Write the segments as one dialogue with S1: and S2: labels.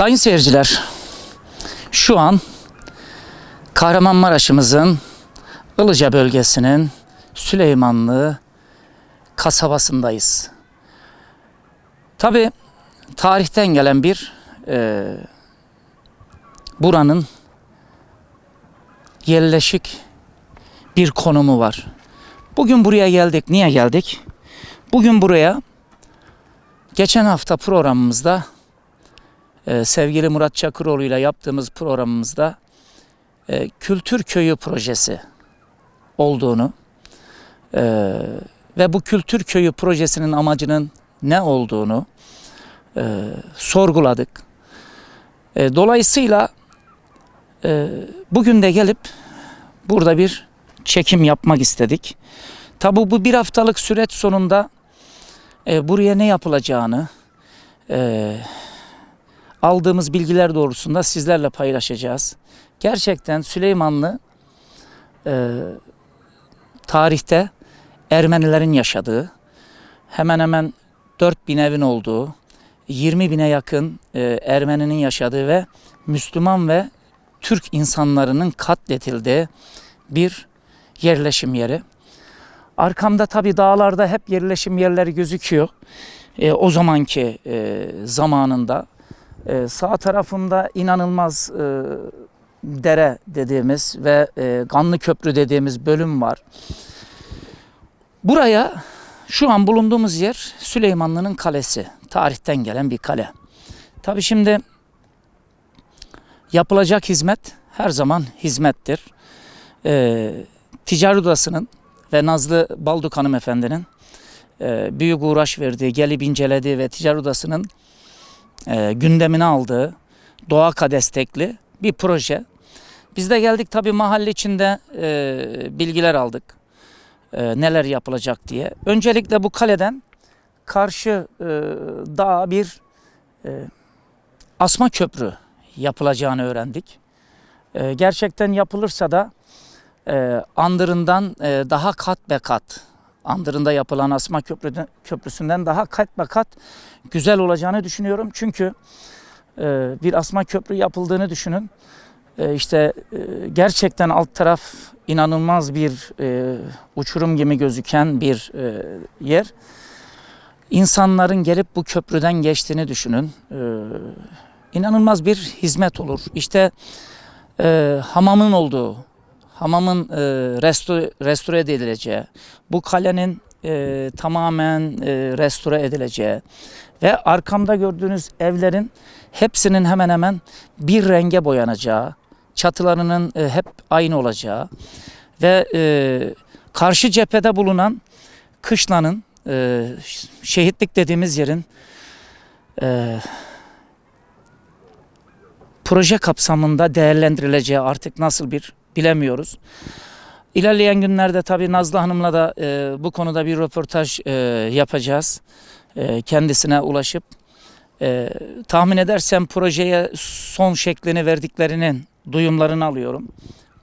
S1: Sayın seyirciler, şu an Kahramanmaraş'ımızın Ilıca bölgesinin Süleymanlı kasabasındayız. Tabi tarihten gelen bir e, buranın yerleşik bir konumu var. Bugün buraya geldik. Niye geldik? Bugün buraya geçen hafta programımızda e, sevgili Murat Çakıroğlu ile yaptığımız programımızda e, Kültür Köyü projesi olduğunu e, ve bu Kültür Köyü projesinin amacının ne olduğunu e, sorguladık. Dolayısıyla bugün de gelip burada bir çekim yapmak istedik. Tabi bu bir haftalık süreç sonunda e, buraya ne yapılacağını e, aldığımız bilgiler doğrusunda sizlerle paylaşacağız. Gerçekten Süleymanlı e, tarihte Ermenilerin yaşadığı, hemen hemen 4000 evin olduğu, 20 bine yakın e, Ermeninin yaşadığı ve Müslüman ve Türk insanlarının katledildiği bir yerleşim yeri. Arkamda tabi dağlarda hep yerleşim yerleri gözüküyor. E, o zamanki e, zamanında. E, sağ tarafımda inanılmaz e, dere dediğimiz ve e, Ganlı Köprü dediğimiz bölüm var. Buraya şu an bulunduğumuz yer Süleymanlı'nın kalesi. Tarihten gelen bir kale. Tabi şimdi yapılacak hizmet her zaman hizmettir. E, Ticari Odası'nın ve Nazlı Balduk hanımefendinin e, büyük uğraş verdiği, gelip incelediği ve Ticari Odası'nın e, gündemine aldığı doğaka destekli bir proje. Biz de geldik tabii mahalle içinde e, bilgiler aldık. E, neler yapılacak diye. Öncelikle bu kaleden karşı e, dağa bir e, asma köprü yapılacağını öğrendik. E, gerçekten yapılırsa da e, andırından e, daha kat be kat andırında yapılan asma köprü, köprüsünden daha kat kat güzel olacağını düşünüyorum. Çünkü e, bir asma köprü yapıldığını düşünün. E, işte e, gerçekten alt taraf inanılmaz bir e, uçurum gibi gözüken bir yer. İnsanların gelip bu köprüden geçtiğini düşünün. E, inanılmaz bir hizmet olur. İşte hamamın olduğu, hamamın e, restore, restore edileceği, bu kalenin e, tamamen e, restore edileceği ve arkamda gördüğünüz evlerin hepsinin hemen hemen bir renge boyanacağı, çatılarının e, hep aynı olacağı ve e, karşı cephede bulunan kışlanın, e, şehitlik dediğimiz yerin e, proje kapsamında değerlendirileceği artık nasıl bir bilemiyoruz. İlerleyen günlerde tabii Nazlı Hanım'la da e, bu konuda bir röportaj e, yapacağız. E, kendisine ulaşıp e, tahmin edersem projeye son şeklini verdiklerinin duyumlarını alıyorum.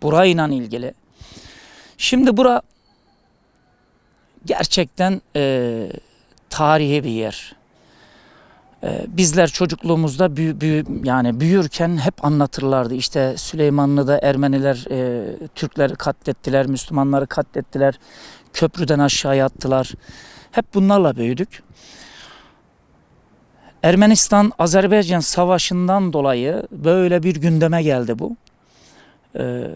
S1: Burayla ilgili. Şimdi bura gerçekten e, tarihi bir yer. E, bizler çocukluğumuzda büyü, büyü, yani büyürken hep anlatırlardı. İşte Süleymanlı'da Ermeniler e, Türkleri katlettiler, Müslümanları katlettiler, köprüden aşağıya attılar. Hep bunlarla büyüdük. Ermenistan-Azerbaycan savaşından dolayı böyle bir gündeme geldi bu. Ee,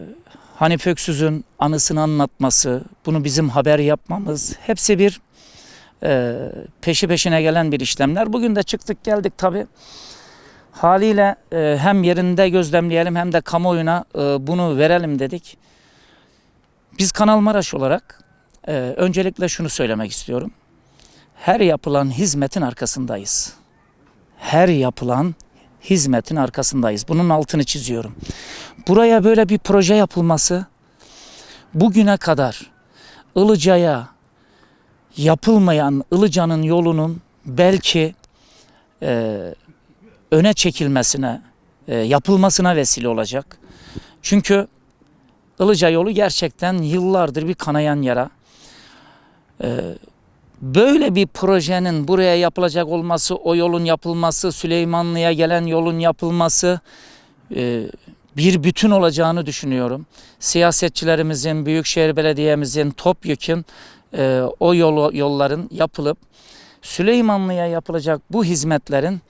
S1: Hanif Öksüz'ün anısını anlatması, bunu bizim haber yapmamız hepsi bir e, peşi peşine gelen bir işlemler. Bugün de çıktık geldik tabi. Haliyle e, hem yerinde gözlemleyelim hem de kamuoyuna e, bunu verelim dedik. Biz Kanal Maraş olarak e, öncelikle şunu söylemek istiyorum. Her yapılan hizmetin arkasındayız. Her yapılan hizmetin arkasındayız. Bunun altını çiziyorum. Buraya böyle bir proje yapılması bugüne kadar Ilıca'ya yapılmayan Ilıca'nın yolunun belki e, öne çekilmesine, e, yapılmasına vesile olacak. Çünkü Ilıca yolu gerçekten yıllardır bir kanayan yara. E, Böyle bir projenin buraya yapılacak olması, o yolun yapılması, Süleymanlı'ya gelen yolun yapılması e, bir bütün olacağını düşünüyorum. Siyasetçilerimizin, Büyükşehir Belediye'mizin, topyekun e, o yol, yolların yapılıp Süleymanlı'ya yapılacak bu hizmetlerin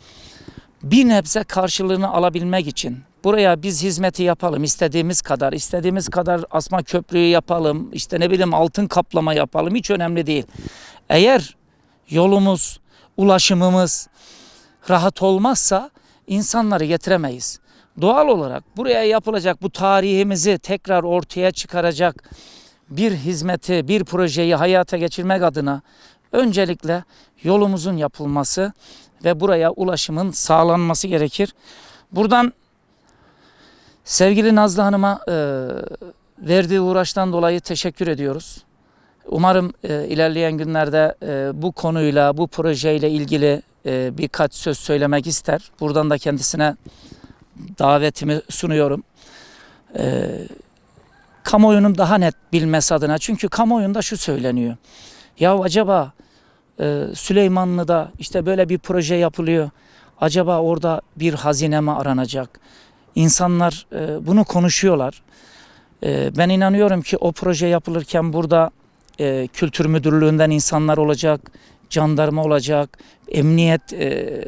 S1: bir nebze karşılığını alabilmek için buraya biz hizmeti yapalım istediğimiz kadar istediğimiz kadar asma köprüyü yapalım işte ne bileyim altın kaplama yapalım hiç önemli değil. Eğer yolumuz ulaşımımız rahat olmazsa insanları getiremeyiz. Doğal olarak buraya yapılacak bu tarihimizi tekrar ortaya çıkaracak bir hizmeti, bir projeyi hayata geçirmek adına öncelikle yolumuzun yapılması ve buraya ulaşımın sağlanması gerekir. Buradan sevgili Nazlı Hanım'a e, verdiği uğraştan dolayı teşekkür ediyoruz. Umarım e, ilerleyen günlerde e, bu konuyla, bu projeyle ilgili e, birkaç söz söylemek ister. Buradan da kendisine davetimi sunuyorum. E, kamuoyunun daha net bilmesi adına. Çünkü kamuoyunda şu söyleniyor. Ya acaba e, Süleymanlı'da işte böyle bir proje yapılıyor. Acaba orada bir hazine mi aranacak? İnsanlar e, bunu konuşuyorlar. E, ben inanıyorum ki o proje yapılırken burada e, kültür müdürlüğünden insanlar olacak, jandarma olacak, emniyet e,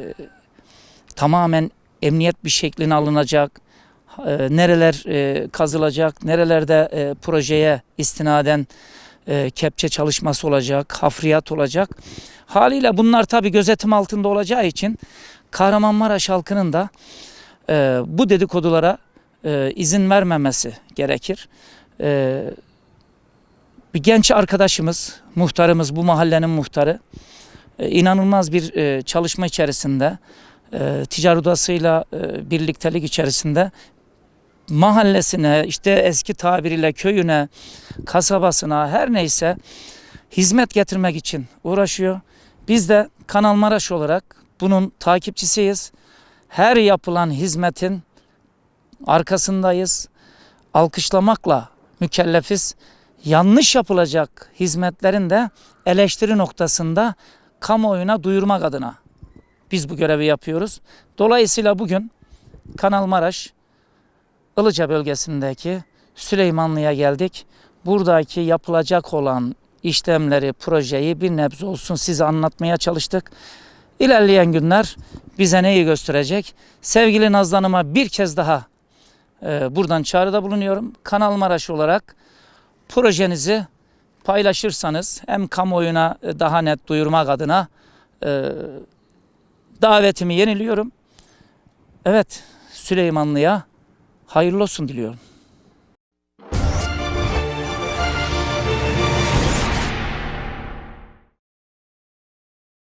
S1: tamamen emniyet bir şeklini alınacak. E, nereler e, kazılacak, nerelerde e, projeye istinaden e, kepçe çalışması olacak, hafriyat olacak. Haliyle bunlar tabii gözetim altında olacağı için Kahramanmaraş halkının da bu dedikodulara izin vermemesi gerekir. Bir genç arkadaşımız, muhtarımız, bu mahallenin muhtarı inanılmaz bir çalışma içerisinde, e, ticaret odasıyla e, birliktelik içerisinde mahallesine, işte eski tabiriyle köyüne, kasabasına her neyse hizmet getirmek için uğraşıyor. Biz de Kanal Maraş olarak bunun takipçisiyiz. Her yapılan hizmetin arkasındayız. Alkışlamakla mükellefiz. Yanlış yapılacak hizmetlerin de eleştiri noktasında kamuoyuna duyurmak adına biz bu görevi yapıyoruz. Dolayısıyla bugün Kanal Maraş Ilıca bölgesindeki Süleymanlı'ya geldik. Buradaki yapılacak olan işlemleri, projeyi bir nebze olsun size anlatmaya çalıştık. İlerleyen günler bize neyi gösterecek? Sevgili Nazlı Hanım'a bir kez daha e, buradan çağrıda bulunuyorum. Kanal Maraş olarak projenizi paylaşırsanız hem kamuoyuna e, daha net duyurmak adına e, davetimi yeniliyorum. Evet Süleymanlı'ya hayırlı olsun diliyorum.